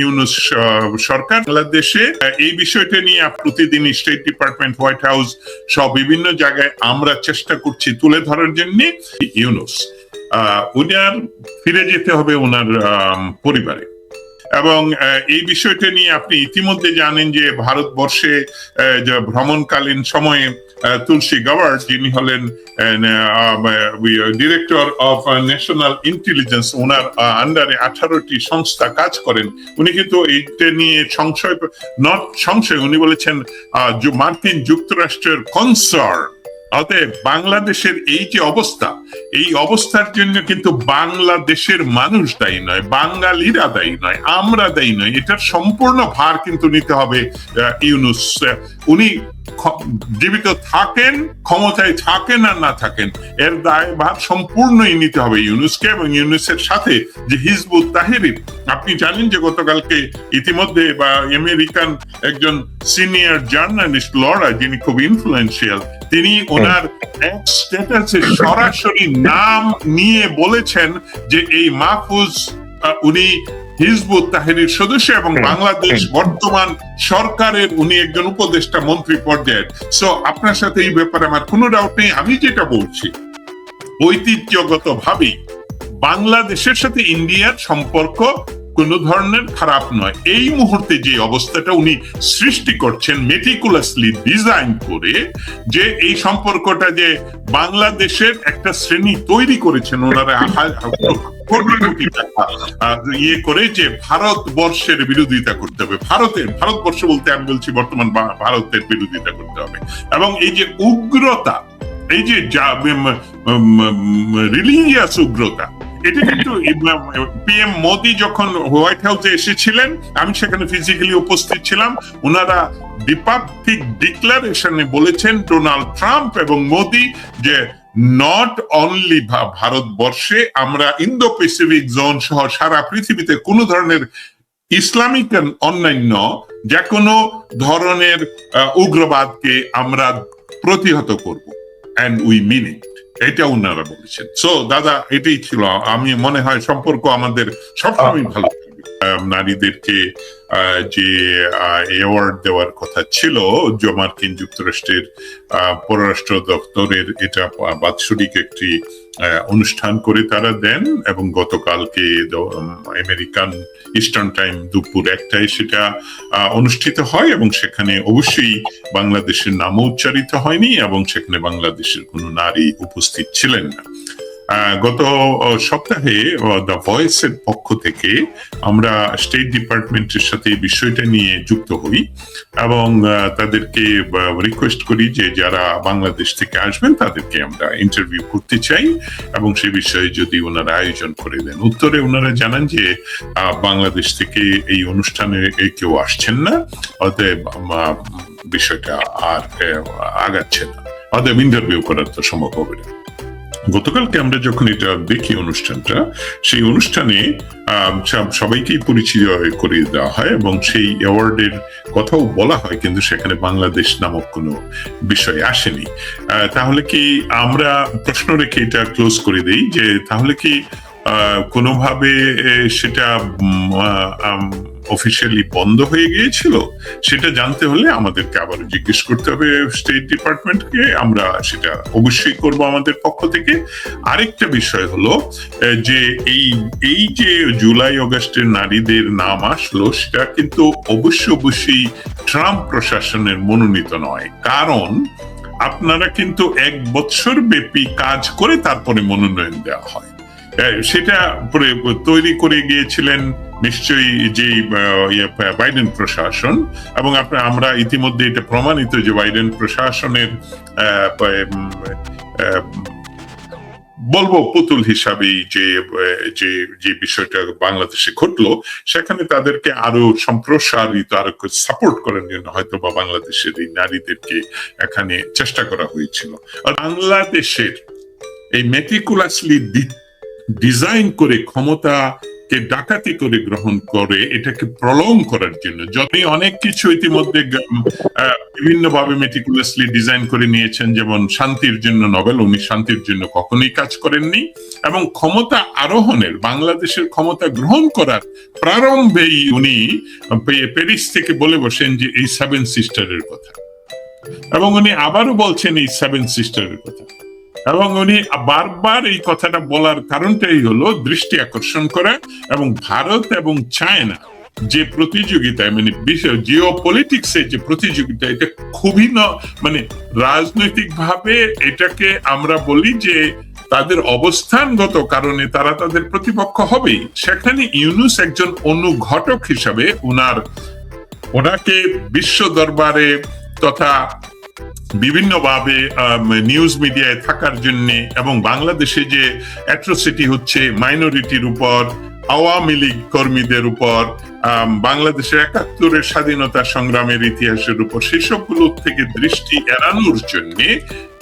ইউনুস সরকার। বাংলাদেশে এই বিষয়টা নিয়ে প্রতিদিন স্টেট ডিপার্টমেন্ট হোয়াইট হাউস সব বিভিন্ন জায়গায় আমরা চেষ্টা করছি তুলে ধরার জন্য। ইউনুস উনার ফিরে যেতে হবে ওনার পরিবারে। এবং এই বিষয়টা নিয়ে আপনি ইতিমধ্যে জানেন যে ভারতবর্ষে ভ্রমণকালীন সময়ে তুলসী গাওয়ার যিনি হলেন ডিরেক্টর অফ ন্যাশনাল ইন্টেলিজেন্স ওনার আন্ডারে আঠারোটি সংস্থা কাজ করেন। উনি কিন্তু এইটা নিয়ে সংশয় নট সংশয়, উনি বলেছেন মার্কিন যুক্তরাষ্ট্রের কনসার্ন অতএব বাংলাদেশের এই যে অবস্থা এই অবস্থার জন্য কিন্তু বাংলাদেশের মানুষ দায়ী নয় বাঙালিরা দায়ী নয় আমরা দায়ী নয়। এটার সম্পূর্ণ ভার কিন্তু নিতে হবে ইউনুস। উনি জীবিত থাকেন ক্ষমতায় থাকেন আর না থাকেন এর দায় ভার সম্পূর্ণই নিতে হবে ইউনুসকে এবং ইউনুসের সাথে যে হিজবুত তাহেরির আপনি জানেন যে গতকালকে ইতিমধ্যে বা আমেরিকান একজন সিনিয়র জার্নালিস্ট লড়া যিনি খুব ইনফ্লুয়েন্সিয়াল তিনি ওনার স্ট্যাটাসে সরাসরি নাম নিয়ে বলেছেন যে এই মাহফুজ উনি হিজবুত তাহিনীর সদস্য এবং বাংলাদেশ বর্তমান সরকারের উনি একজন উপদেষ্টা মন্ত্রী পর্যায়ের। সো আপনার সাথে এই ব্যাপারে আমার কোনো ডাউট নেই। আমি যেটা বলছি ঐতিহ্যগত ভাবেই বাংলাদেশের সাথে ইন্ডিয়ার সম্পর্ক কোনো ধরনের খারাপ নয়। এই মুহূর্তে যে অবস্থাটা উনি সৃষ্টি করছেন মেটিকুলাসলি ডিজাইন করে, যে এই সম্পর্কটা যে বাংলাদেশের একটা শ্রেণি তৈরি করেছেন, ওনারা ইয়ে করে যে ভারতবর্ষের বিরোধিতা করতে হবে। ভারতের, ভারতবর্ষ বলতে আমি বলছি বর্তমান ভারতের বিরোধিতা করতে হবে। এবং এই যে উগ্রতা, এই যে রিলিজিয়াস উগ্রতা এটা কিন্তু পিএম মোদি যখন হোয়াইট হাউসে এসেছিলেন, আমি সেখানে ফিজিক্যালি উপস্থিত ছিলাম। ওনারা ডিক্লারেশনে বলেছেন ডোনাল্ড ট্রাম্প এবং মোদি যে নট অনলি ভারতবর্ষে, আমরা ইন্দো প্যাসিফিক জোন সহ সারা পৃথিবীতে কোনো ধরনের ইসলামিক অন্যান্য যে কোনো ধরনের উগ্রবাদকে আমরা প্রতিহত করব। অ্যান্ড উই মিন ইট এটা ওনারা বলেছেন। সো দাদা, এটাই ছিল। আমি মনে হয় সম্পর্ক আমাদের সবসময় ভালো নারীদেরকে যে অ্যাওয়ার্ড দেওয়ার কথা ছিল যে মার্কিন যুক্তরাষ্ট্রের পররাষ্ট্র দপ্তরের, এটা বাৎসরিক একটি অনুষ্ঠান করে তারা দেন এবং গতকালকে আমেরিকান ইস্টার্ন টাইম দুপুর একটায় সেটা অনুষ্ঠিত হয় এবং সেখানে অবশ্যই বাংলাদেশের নামও উচ্চারিত হয়নি এবং সেখানে বাংলাদেশের কোনো নারী উপস্থিত ছিলেন না। গত সপ্তাহে দ্য ভয়েসের পক্ষ থেকে আমরা স্টেট ডিপার্টমেন্টের সাথে বিষয়টা নিয়ে যুক্ত হই এবং তাদেরকে রিকোয়েস্ট করি যে যারা বাংলাদেশ থেকে আসবেন, তাদেরকে আমরা ইন্টারভিউ করতে চাই এবং সে বিষয়ে যদি ওনারা আয়োজন করে দেন। উত্তরে ওনারা জানান যে বাংলাদেশ থেকে এই অনুষ্ঠানে কেউ আসছেন না, অতএব বিষয়টা আর আগাচ্ছে না। অতএব ইন্টারভিউ করার তো সম্ভব হবে না। গতকালকে আমরা যখন এটা দেখি অনুষ্ঠানটা, সেই অনুষ্ঠানে সবাইকেই পরিচিত করে দেওয়া হয় এবং সেই অ্যাওয়ার্ডের কথাও বলা হয়, কিন্তু সেখানে বাংলাদেশ নামক কোনো বিষয় আসেনি। তাহলে কি আমরা প্রশ্ন রেখে এটা ক্লোজ করে দেই যে তাহলে কি কোনোভাবে সেটা অফিসিয়ালি বন্ধ হয়ে গিয়েছিল, সেটা জানতে হলে আমাদেরকে আবার জিজ্ঞেস করতে হবে স্টেট ডিপার্টমেন্টকে আমরা সেটা অবশ্যই করব আমাদের পক্ষ থেকে। আরেকটা বিষয় হলো যে এই এই যে জুলাই অগাস্টের নারীদের নাম আসলো, সেটা কিন্তু অবশ্যই অবশ্যই ট্রাম্প প্রশাসনের মনোনীত নয়। কারণ আপনারা কিন্তু এক বছর ব্যাপী কাজ করে তারপরে মনোনয়ন দেওয়া হয়। সেটা তৈরি করে গিয়েছিলেন নিশ্চয়ই যে ইয়ে, বাইডেন প্রশাসন এবং আপনার আমরা ইতিমধ্যে এটা প্রমাণিত যে বাইডেন প্রশাসনের বলব পুতুল হিসাবেই যে যে যে বিষয়টা বাংলাদেশে ঘটলো সেখানে তাদেরকে আরও সম্প্রসারিত আরও সাপোর্ট করার জন্য হয়তো বা বাংলাদেশের এই নারীদেরকে এখানে চেষ্টা করা হয়েছিল। আর বাংলাদেশের এই মেটিকুলাসলি ডিজাইন করে ক্ষমতা কে ডাকাতি করে গ্রহণ করে, এটাকে প্রলং করার জন্য। যদি অনেক কিছু ইতিমধ্যে বিভিন্ন ভাবে মেটিকুলাসলি ডিজাইন করে নিয়েছেন, যেমন শান্তির জন্য নোবেল উনি শান্তির জন্য কখনোই কাজ করেননি, এবং ক্ষমতা আরোহণের, বাংলাদেশের ক্ষমতা গ্রহণ করার প্রারম্ভেই উনি প্যারিস থেকে বলে বসেন যে এই সেভেন সিস্টারের কথা। এবং উনি আবারও বলছেন এই সেভেন সিস্টারের কথা। এবং উনি বারবার এই কথাটা বলার কারণটাই হলো দৃষ্টি আকর্ষণ করা এবং ভারত এবং চায়না যে প্রতিযোগিতায় মানে বিষয় জিও পলিটিক্সের যে প্রতিযোগিতা, এটা খুবই ন- মানে রাজনৈতিক ভাবে এটাকে আমরা বলি যে তাদের অবস্থানগত কারণে তারা তাদের প্রতিপক্ষ হবেই। সেখানে ইউনুস একজন অনুঘটক হিসাবে উনার, ওনাকে বিশ্ব দরবারে তথা বিভিন্নভাবে নিউজ মিডিয়ায় থাকার জন্য এবং বাংলাদেশে যে অ্যাট্রোসিটি হচ্ছে মাইনরিটির উপর আওয়ামী লীগ কর্মীদের উপর বাংলাদেশের একাত্তরের স্বাধীনতা সংগ্রামের ইতিহাসের উপর সেসবগুলো থেকে দৃষ্টি এড়ানোর জন্য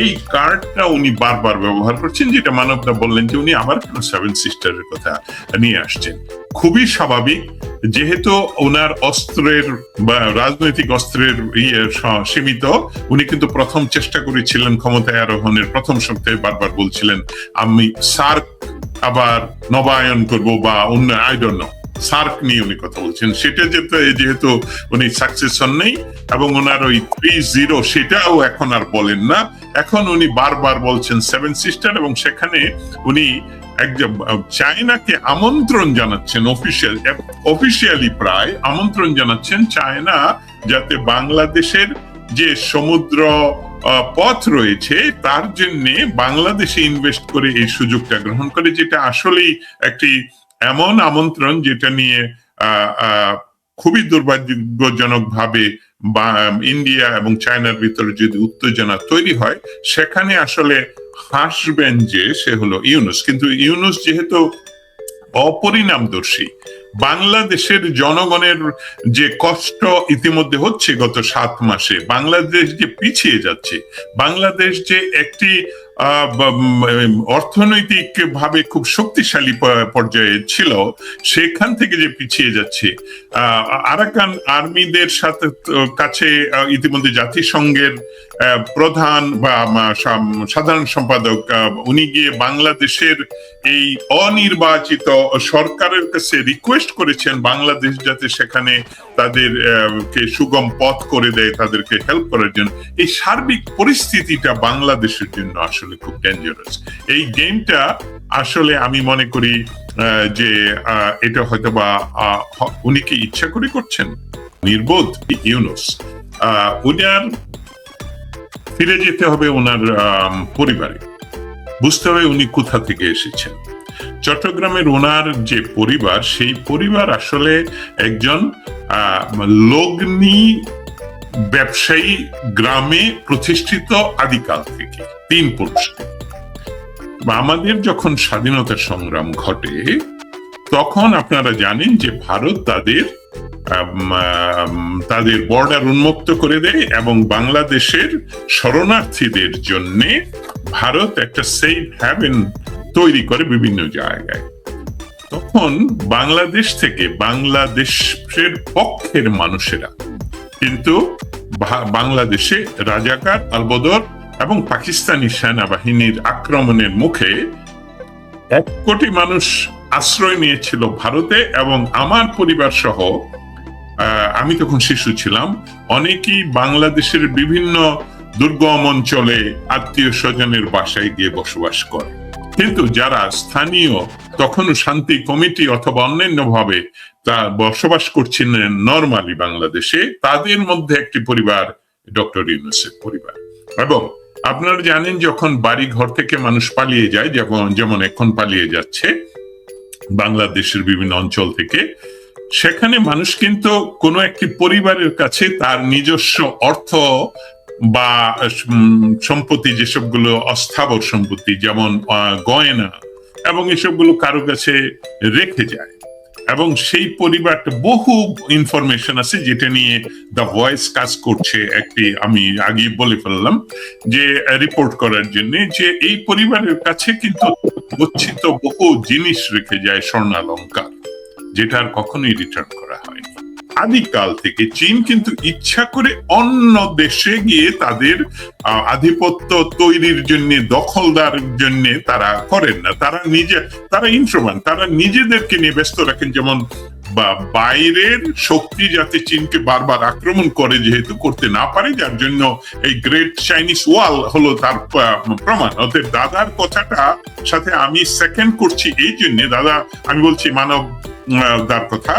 এই কার্ডটা উনি বারবার ব্যবহার করছেন, যেটা মানবদা বললেন যে উনি আবার কেন সেভেন সিস্টারের কথা নিয়ে আসছেন। খুবই স্বাভাবিক, যেহেতু ওনার অস্ত্রের বা রাজনৈতিক অস্ত্রের ইয়ে সীমিত, উনি কিন্তু প্রথম চেষ্টা করেছিলেন ক্ষমতায় আরোহণের, প্রথম সপ্তাহে বারবার বলছিলেন, আমি সার্ক আবার নবায়ন করব বা অন্য আই ডোন্ট নো সার্ক নিয়ে উনি কথা বলছেন। সেটা যেহেতু যেহেতু উনি সাকসেস নেই, এবং ওনার ওই থ্রি জিরো সেটাও এখন আর বলেন না। এখন উনি বারবার বলছেন সেভেন সিস্টার এবং সেখানে উনি একজন, চায়নাকে আমন্ত্রণ জানাচ্ছেন অফিসিয়াল অফিসিয়ালি প্রায় আমন্ত্রণ জানাচ্ছেন চায়না যাতে বাংলাদেশের যে সমুদ্র পথ রয়েছে, তার জন্য বাংলাদেশে ইনভেস্ট করে এই সুযোগটা গ্রহণ করে, যেটা আসলেই একটি এমন আমন্ত্রণ, যেটা নিয়ে খুবই দুর্ভাগ্যজনক ভাবে বা, ইন্ডিয়া এবং চায়নার ভিতরে যদি উত্তেজনা তৈরি হয়, সেখানে আসলে হাসবেন যে সে হলো ইউনুস। কিন্তু ইউনুস যেহেতু অপরিণামদর্শী। বাংলাদেশের জনগণের যে কষ্ট ইতিমধ্যে হচ্ছে গত সাত মাসে, বাংলাদেশ যে পিছিয়ে যাচ্ছে, বাংলাদেশ যে একটি অর্থনৈতিক ভাবে খুব শক্তিশালী পর্যায়ে ছিল, সেখান থেকে যে পিছিয়ে যাচ্ছে। আরাকান আর্মিদের সাথে কাছে ইতিমধ্যে জাতিসংঘের প্রধান বা সাধারণ সম্পাদক উনি গিয়ে বাংলাদেশের এই অনির্বাচিত সরকারের কাছে রিকোয়েস্ট করেছেন বাংলাদেশ যাতে সেখানে তাদের কে সুগম পথ করে দেয়, তাদেরকে হেল্প করার জন্য। এই সার্বিক পরিস্থিতিটা বাংলাদেশের জন্য আসলে খুব ডেঞ্জারাস এই গেমটা আসলে আমি মনে করি যে এটা হয়তো বা উনি কি ইচ্ছা করে করছেন? নির্বোধ ইউনুস? উনার ফিরে যেতে হবে ওনার পরিবারে। বুঝতে হবে উনি কোথা থেকে এসেছেন। চট্টগ্রামের ওনার যে পরিবার, সেই পরিবার আসলে একজন লগ্নি ব্যবসায়ী গ্রামে প্রতিষ্ঠিত আদিকাল থেকে তিন পুরুষ। আমাদের যখন স্বাধীনতা সংগ্রাম ঘটে, তখন আপনারা জানেন যে ভারত তাদের তাদের বর্ডার উন্মুক্ত করে দেয় এবং বাংলাদেশের শরণার্থীদের জন্য ভারত একটা সেফ হ্যাভেন তৈরি করে বিভিন্ন জায়গায়। তখন বাংলাদেশ থেকে বাংলাদেশের পক্ষের মানুষেরা কিন্তু বাংলাদেশে রাজাকার আলবদর এবং পাকিস্তানি সেনাবাহিনীর আক্রমণের মুখে এক কোটি মানুষ আশ্রয় নিয়েছিল ভারতে এবং আমার পরিবার সহ আমি তখন শিশু ছিলাম, অনেকেই বাংলাদেশের বিভিন্ন দুর্গম অঞ্চলে আত্মীয় স্বজনের বাসায় গিয়ে বসবাস করে। কিন্তু যারা স্থানীয়, তখনও শান্তি কমিটি অথবা অন্যান্য ভাবে তা বসবাস করছিলেন নর্মালি বাংলাদেশে, তাদের মধ্যে একটি পরিবার ডক্টর ইউনুসের পরিবার। এবং আপনারা জানেন যখন বাড়ি ঘর থেকে মানুষ পালিয়ে যায়, যেমন যেমন এখন পালিয়ে যাচ্ছে বাংলাদেশের বিভিন্ন অঞ্চল থেকে, সেখানে মানুষ কিন্তু কোনো একটি পরিবারের কাছে তার নিজস্ব অর্থ বা সম্পত্তি যেসবগুলো অস্থাবর সম্পত্তি, যেমন গয়না এবং এসবগুলো কারও কাছে রেখে যায়। এবং সেই পরিবারটা বহু ইনফরমেশন আছে যেটা নিয়ে দ্য ভয়েস কাজ করছে একটি, আমি আগে বলে ফেললাম, যে রিপোর্ট করার জন্য যে, এই পরিবারের কাছে কিন্তু গচ্ছিত বহু জিনিস রেখে যায় স্বর্ণালঙ্কার, যেটা আর কখনোই রিটার্ন করা হয়নি। আদিকাল থেকে চীন কিন্তু ইচ্ছা করে অন্য দেশে গিয়ে তাদের আধিপত্য তৈরির জন্য, দখলদার জন্য তারা করেন না। তারা নিজে, তারা ইন্ট্রোমান তারা নিজেদেরকে নিয়ে ব্যস্ত রাখেন। যেমন বাইরের শক্তি যাতে চীনকে বারবার আক্রমণ করে যেহেতু করতে না পারে, যার জন্য এই গ্রেট চাইনিজ ওয়াল হলো তার প্রমাণ। অতএব দাদার কথাটা সাথে আমি সেকেন্ড করছি, এই জন্য দাদা, আমি বলছি মানব তার কথা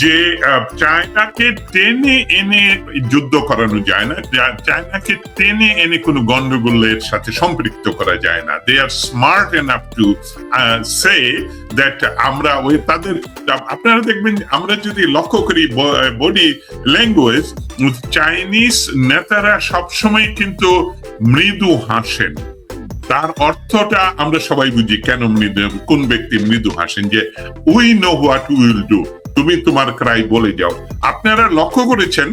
যে চায়নাকে টেনে এনে যুদ্ধ করানো যায় না। চায়নাকে টেনে এনে কোনো গন্ডগোলের সাথে সম্পৃক্ত করা যায় না। They are smart enough to say that আমরা ওই তাদের, আপনারা দেখবেন আমরা যদি লক্ষ্য করি বডি ল্যাঙ্গুয়েজ চাইনিজ নেতারা সবসময় কিন্তু মৃদু হাসেন। তার অর্থটা আমরা সবাই বুঝি, কেন মৃদু, কোন ব্যক্তি মৃদু হাসেন যে we know what will do তুমি তোমার ক্রাই বলে যাও। আপনারা লক্ষ্য করেছেন,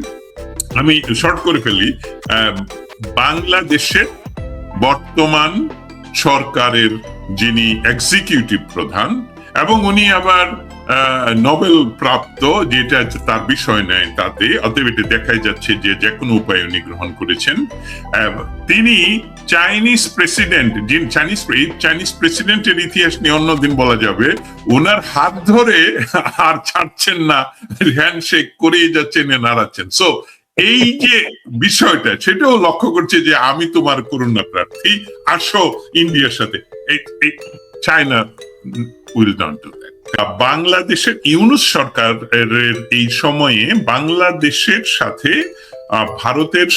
আমি শর্ট করে ফেলি বাংলাদেশের বর্তমান সরকারের যিনি এক্সিকিউটিভ প্রধান এবং উনি আবার নোবেল প্রাপ্ত যেটা তার বিষয় নেয় তাতে অতএব এটা দেখাই যাচ্ছে যে যে কোনো উপায় উনি গ্রহণ করেছেন। তিনি চাইনিজ প্রেসিডেন্ট যিনি চাইনিজ চাইনিজ প্রেসিডেন্টের ইতিহাস নিয়ে অন্যদিন বলা যাবে ওনার হাত ধরে আর ছাড়ছেন না হ্যান্ডশেক করিয়ে যাচ্ছেন নাড়াচ্ছেন। সো এই যে বিষয়টা, সেটাও লক্ষ্য করছে যে আমি তোমার করুণা প্রার্থী, আসো ইন্ডিয়ার সাথে। চায়না উইল নট ডু বাংলাদেশের ইউনুস সরকারের এই সময়ে বাংলাদেশের সাথে ভারতের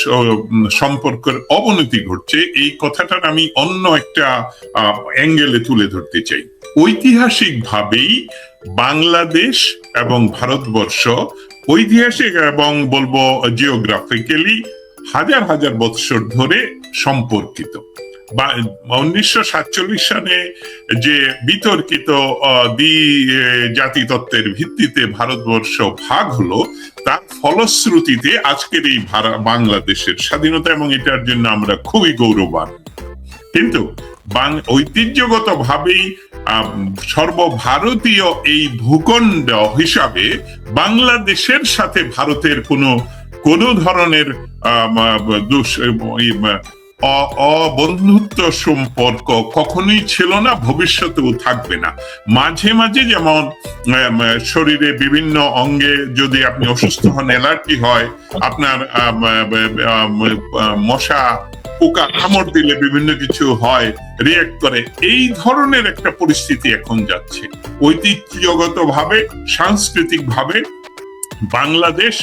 সম্পর্কের অবনতি ঘটছে। এই কথাটার আমি অন্য একটা অ্যাঙ্গেলে তুলে ধরতে চাই। ঐতিহাসিকভাবেই বাংলাদেশ এবং ভারতবর্ষ ঐতিহাসিক এবং বলব জিওগ্রাফিক্যালি হাজার হাজার বৎসর ধরে সম্পর্কিত। উনিশশো সাতচল্লিশ যে বিতর্কিত দ্বি এ, জাতি তত্ত্বের ভিত্তিতে ভারতবর্ষ ভাগ হলো তার ফলশ্রুতিতে আজকের এই বাংলাদেশের স্বাধীনতা এবং এটার জন্য আমরা খুবই গৌরবান। কিন্তু ঐতিহ্যগতভাবেই আম, সর্বভারতীয় এই ভূখণ্ড হিসাবে বাংলাদেশের সাথে ভারতের কোনো কোনো ধরনের অবন্ধুত্ব সম্পর্ক কখনোই ছিল না, ভবিষ্যতেও থাকবে না। মাঝে মাঝে যেমন শরীরে বিভিন্ন অঙ্গে যদি আপনি অসুস্থ হন, অ্যালার্জি হয়, আপনার মশা, পোকা, কামড় দিলে বিভিন্ন কিছু হয় রিয়েক্ট করে, এই ধরনের একটা পরিস্থিতি এখন যাচ্ছে। ঐতিহ্যগত ভাবে সাংস্কৃতিক ভাবে বাংলাদেশ,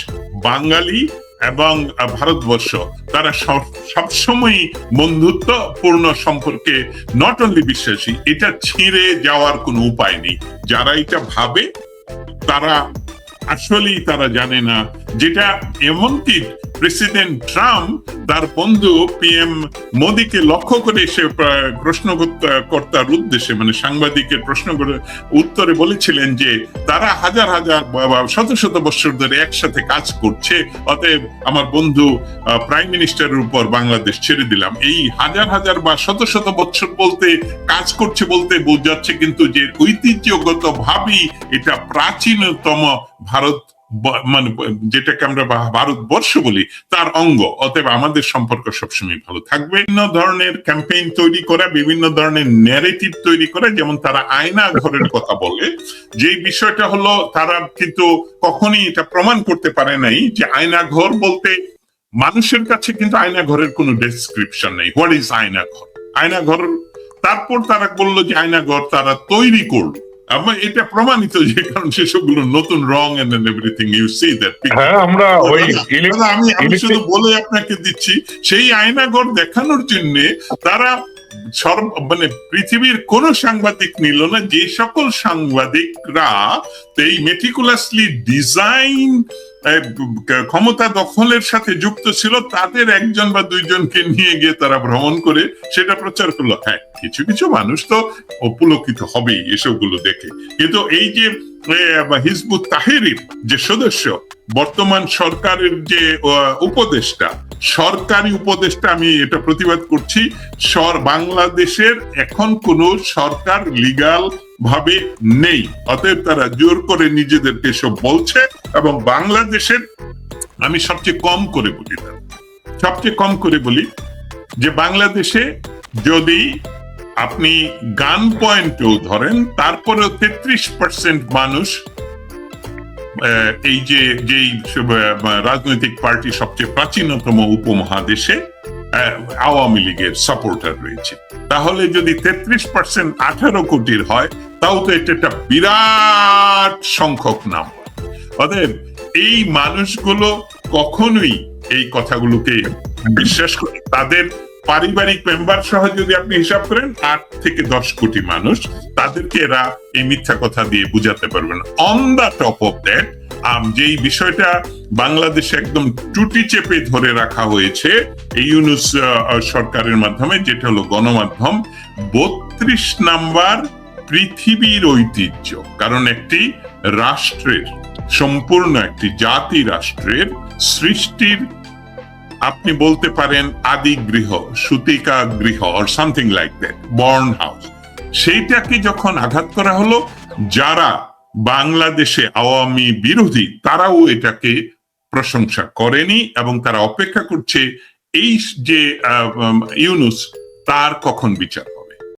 বাঙালি এবং ভারতবর্ষ, তারা সব- সবসময় বন্ধুত্বপূর্ণ সম্পর্কে নট অনলি বিশ্বাসী, এটা ছিঁড়ে যাওয়ার কোনো উপায় নেই। যারা এটা ভাবে, তারা আসলেই তারা জানে না। যেটা এমনকি প্রেসিডেন্ট ট্রাম্প, তার বন্ধু পিএম মোদীকে লক্ষ্য করে সে প্রা- প্রশ্নকর্তার উদ্দেশ্যে মানে সাংবাদিকের প্রশ্ন করে উত্তরে বলেছিলেন যে, তারা হাজার হাজার শত শত বছর ধরে একসাথে কাজ করছে, অতএব আমার বন্ধু প্রাইম মিনিস্টারের উপর বাংলাদেশ ছেড়ে দিলাম। এই হাজার হাজার বা, শত শত বছর বলতে, কাজ করছে বলতে বোঝাচ্ছে কিন্তু যে ঐতিহ্যগত ভাবেই এটা প্রাচীনতম ভারত মানে যেটাকে আমরা ভারতবর্ষ বলি, তার অঙ্গ। অতএব আমাদের সম্পর্ক সবসময় ভালো থাকবে। বিভিন্ন ধরনের ক্যাম্পেইন তৈরি করা, বিভিন্ন ধরনের ন্যারেটিভ তৈরি করা, যেমন তারা আয়না ঘরের কথা বলে। যে বিষয়টা হলো, তারা কিন্তু কখনই এটা প্রমাণ করতে পারে নাই যে আয়না ঘর বলতে মানুষের কাছে কিন্তু আয়না ঘরের কোনো ডেসক্রিপশন নেই। হোয়াট ইজ আয়না ঘর? আয়না ঘর, তারপর তারা বলল যে আয়না ঘর তারা তৈরি করল। এবং এটা প্রমাণিত যে কারণ সেসবগুলো নতুন রং and everything you see that হ্যাঁ আমরা ওই আমি আমি শুধু বলে আপনাকে দিচ্ছি সেই আয়নাঘর দেখানোর জন্য তারা সর্ব মানে পৃথিবীর কোন সাংবাদিক নিল না যে সকল সাংবাদিকরা এই মেটিকুলাসলি ডিজাইন ক্ষমতা দখলের সাথে যুক্ত ছিল, তাদের একজন বা দুইজনকে নিয়ে গিয়ে তারা ভ্রমণ করে সেটা প্রচার করল। হ্যাঁ কিছু কিছু মানুষ তো উপলক্ষিত হবেই এসবগুলো দেখে। কিন্তু এই যে যে সদস্য, বর্তমান সরকারের যে উপদেষ্টা, সরকারি উপদেষ্টা আমি এটা প্রতিবাদ করছি, সর বাংলাদেশের এখন কোনো সরকার লিগাল ভাবে নেই। অতএব তারা জোর করে নিজেদেরকে সব বলছে এবং বাংলাদেশের, আমি সবচেয়ে কম করে বলি সবচেয়ে কম করে বলি যে বাংলাদেশে যদি আপনি গান পয়েন্টেও ধরেন, তারপরেও তেত্রিশ পার্সেন্ট মানুষ এই যে, যেই রাজনৈতিক পার্টি সবচেয়ে প্রাচীনতম উপমহাদেশে আওয়ামী লীগের সাপোর্টার রয়েছে। তাহলে যদি তেত্রিশ পার্সেন্ট আঠারো কোটির হয়, তাও তো এটা একটা বিরাট সংখ্যক নাম অতএব এই মানুষগুলো কখনোই এই কথাগুলোকে বিশ্বাস করে তাদের পারিবারিক মেম্বার সহ যদি আপনি হিসাব করেন, আট থেকে দশ কোটি মানুষ তাদেরকে এরা এই মিথ্যা কথা দিয়ে বুঝাতে পারবেন on the top of that যেই বিষয়টা বাংলাদেশে একদম টুটি চেপে ধরে রাখা হয়েছে এই ইউনুস সরকারের মাধ্যমে, যেটা হলো গণমাধ্যম, বত্রিশ নাম্বার পৃথিবীর ঐতিহ্য। কারণ একটি রাষ্ট্রের, সম্পূর্ণ একটি জাতি রাষ্ট্রের সৃষ্টির আপনি বলতে পারেন আদি গৃহ, সুতিকা গৃহ or something like that born house সেইটাকে যখন আঘাত করা হলো, যারা বাংলাদেশে আওয়ামী বিরোধী, তারাও এটাকে প্রশংসা করেনি এবং তারা অপেক্ষা করছে এই যে ইউনুস, তার কখন বিচার?